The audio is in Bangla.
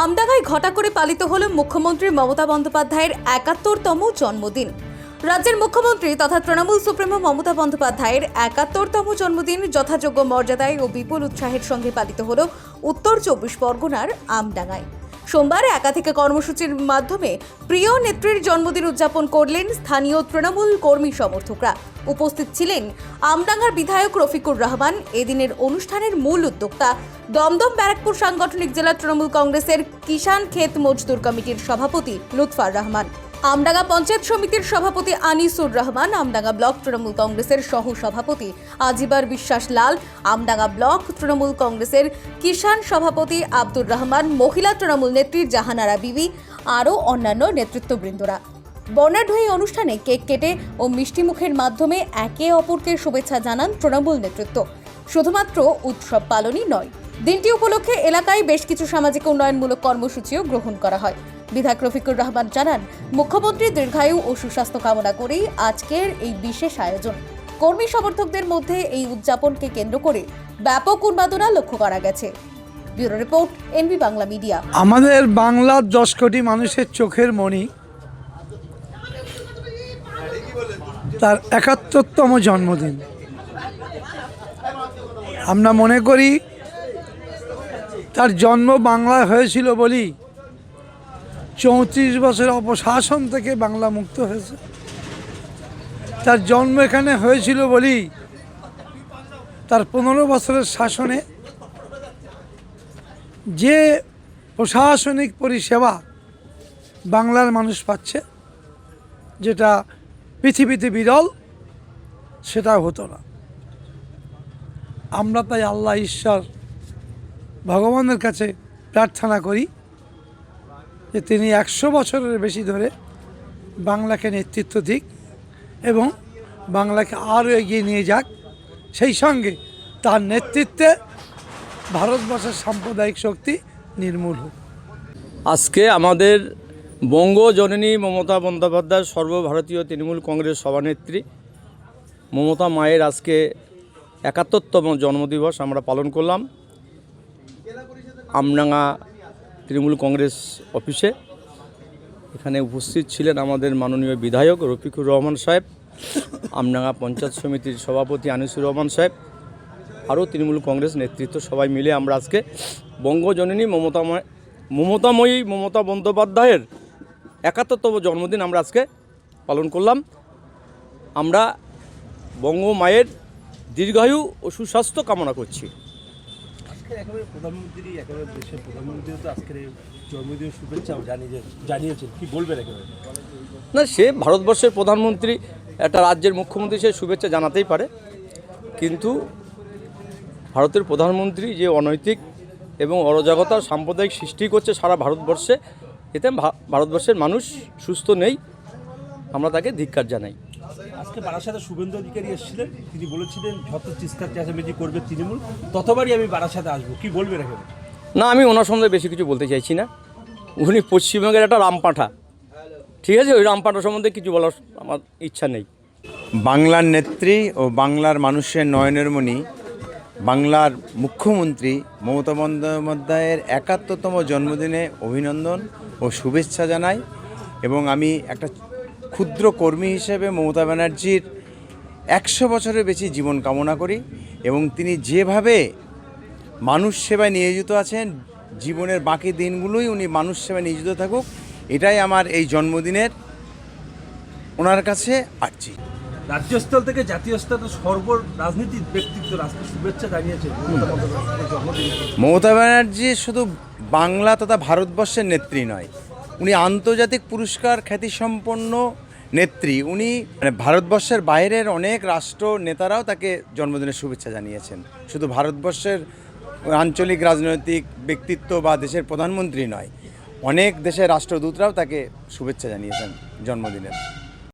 আমডাঙ্গায় ঘটা করে পালিত হল মুখ্যমন্ত্রী মমতা বন্দ্যোপাধ্যায়ের একাত্তরতম জন্মদিন। রাজ্যের মুখ্যমন্ত্রী তথা তৃণমূল সুপ্রিমো মমতা বন্দ্যোপাধ্যায়ের একাত্তরতম জন্মদিন যথাযোগ্য মর্যাদায় ও বিপুল উৎসাহের সঙ্গে পালিত হল উত্তর চব্বিশ পরগনার আমডাঙ্গায় সোমবার থেকে কর্মসূচির মাধ্যমে প্রিয় নেত্রীর জন্মদিন উদযাপন করলেন স্থানীয় তৃণমূল কর্মী সমর্থকরা। উপস্থিত ছিলেন আমডাঙ্গার বিধায়ক রফিকুর রহমান, এদিনের অনুষ্ঠানের মূল উদ্যোক্তা দমদম ব্যারাকপুর সাংগঠনিক জেলা তৃণমূল কংগ্রেসের কিষাণ ক্ষেত মজদুর কমিটির সভাপতি লুৎফার রহমান। আমডাঙ্গা পঞ্চায়েত সমিতির সভাপতি আনিসুর রহমান, আমডাঙ্গা ব্লক তৃণমূল কংগ্রেসের সহ সভাপতি আজিবার বিশ্বাস লাল, আমডাঙ্গা ব্লক তৃণমূল কংগ্রেসের কিষাণ সভাপতি আব্দুর রহমান, মহিলা তৃণমূল নেত্রী জাহানারা বিবি, আরও অন্যান্য নেতৃত্ববৃন্দরা। বর্ণাঢ্য এই অনুষ্ঠানে কেক কেটে ও মিষ্টিমুখের মাধ্যমে একে অপরকে শুভেচ্ছা জানান তৃণমূল নেতৃত্ব। শুধুমাত্র উৎসব পালনই নয় দিনটি উপলক্ষে এলাকায় বেশ কিছু সামাজিক উন্নয়নমূলক কর্মসূচিও গ্রহণ করা হয়। বিধায়ক রফিকুর রহমান জানান, মুখ্যমন্ত্রী দীর্ঘায়ু ও সুস্বাস্থ্য কামনা করেই আজকের এই বিশেষ আয়োজন। কর্মী সমর্থকদের মধ্যে এই উদযাপনকে কেন্দ্র করে ব্যাপক উন্মাদনা লক্ষ্য করা গেছে। Bureau report NB Bangla media. আমাদের বাংলার দশ কোটি মানুষের চোখের মণি তার একাত্তরতম জন্মদিন। আমরা মনে করি তার জন্ম বাংলায় হয়েছিল বলি চৌত্রিশ বছর অপশাসন থেকে বাংলা মুক্ত হয়েছে। তার জন্ম এখানে হয়েছিল বলি তার পনেরো বছরের শাসনে। যে প্রশাসনিক পরিষেবা বাংলার মানুষ পাচ্ছে, যেটা পৃথিবীতে বিরল, সেটা হতো না। আমরা তাই আল্লাহ ঈশ্বর ভগবানের কাছে প্রার্থনা করি যে তিনি একশো বছরের বেশি ধরে বাংলাকে নেতৃত্ব দিক এবং বাংলাকে আরও এগিয়ে নিয়ে যাক। সেই সঙ্গে তার নেতৃত্বে ভারতবর্ষের সাম্প্রদায়িক শক্তি নির্মূল হোক। আজকে আমাদের বঙ্গজননী মমতা বন্দ্যোপাধ্যায় সর্বভারতীয় তৃণমূল কংগ্রেস সভানেত্রী মমতা মায়ের আজকে একাত্তরতম জন্মদিবস আমরা পালন করলাম। আমডাঙ্গা তৃণমূল কংগ্রেস অফিসে। এখানে উপস্থিত ছিলেন আমাদের মাননীয় বিধায়ক রফিকুর রহমান সাহেব, আমডাঙ্গা পঞ্চায়েত সমিতির সভাপতি আনিসুর রহমান সাহেব, আরও তৃণমূল কংগ্রেস নেতৃত্ব সবাই মিলে আমরা আজকে বঙ্গজননী মমতাময়, মমতাময়ী মমতা বন্দ্যোপাধ্যায়ের একাত্তরতম জন্মদিন আমরা আজকে পালন করলাম। আমরা বঙ্গ মায়ের দীর্ঘায়ু ও সুস্বাস্থ্য কামনা করছি। না, সে ভারতবর্ষের প্রধানমন্ত্রী, একটা রাজ্যের মুখ্যমন্ত্রী, সে শুভেচ্ছা জানাতেই পারে। কিন্তু ভারতের প্রধানমন্ত্রী যে অনৈতিক এবং অরাজকতার সাম্প্রদায়িক সৃষ্টি করছে সারা ভারতবর্ষে, এতে ভারতবর্ষের মানুষ সুস্থ নেই। আমরা তাকে ধিক্কার জানাই। আজকে বারাসাতে শুভেন্দু অধিকারী এসেছিলেন। তিনি বলেছিলেন যত চিৎকার চেঁচামেচি করবে তৃণমূল ততবারই আমি বারাসাতে আসব। কি বলবেন একেবারে না আমি ওনার সম্বন্ধে বেশি কিছু বলতে চাইছি না। উনি পশ্চিমবঙ্গের একটা রামপাঠা। ঠিক আছে ওই রামপাঠা সম্বন্ধে কিছু বলার আমার ইচ্ছা নেই। বাংলার নেত্রী ও বাংলার মানুষের নয়নের মণি বাংলার মুখ্যমন্ত্রী মমতা বন্দ্যোপাধ্যায়ের একাত্তরতম জন্মদিনে অভিনন্দন ও শুভেচ্ছা জানাই এবং আমি একটা ক্ষুদ্র কর্মী হিসেবে মমতা ব্যানার্জির একশো বছরের বেশি জীবন কামনা করি এবং তিনি যেভাবে মানুষ সেবায় নিয়োজিত আছেন জীবনের বাকি দিনগুলোই উনি মানুষ সেবায় নিয়োজিত থাকুক এটাই আমার এই জন্মদিনের ওনার কাছে আর্জি। রাজ্য স্তর থেকে জাতীয় স্তরে সর্ব রাজনীতির ব্যক্তিত্ব রাষ্ট্রের শুভেচ্ছা জানিয়েছে মমতা বন্দ্যোপাধ্যায়ের মমতা ব্যানার্জি শুধু বাংলা তথা ভারতবর্ষের নেত্রী নয় উনি আন্তর্জাতিক পুরস্কার খ্যাতিসম্পন্ন নেত্রী। উনি মানে ভারতবর্ষের বাইরের অনেক রাষ্ট্র নেতারাও তাকে জন্মদিনের শুভেচ্ছা জানিয়েছেন। শুধু ভারতবর্ষের আঞ্চলিক রাজনৈতিক ব্যক্তিত্ব বা দেশের প্রধানমন্ত্রী নয়, অনেক দেশের রাষ্ট্রদূতরাও তাকে শুভেচ্ছা জানিয়েছেন জন্মদিনের।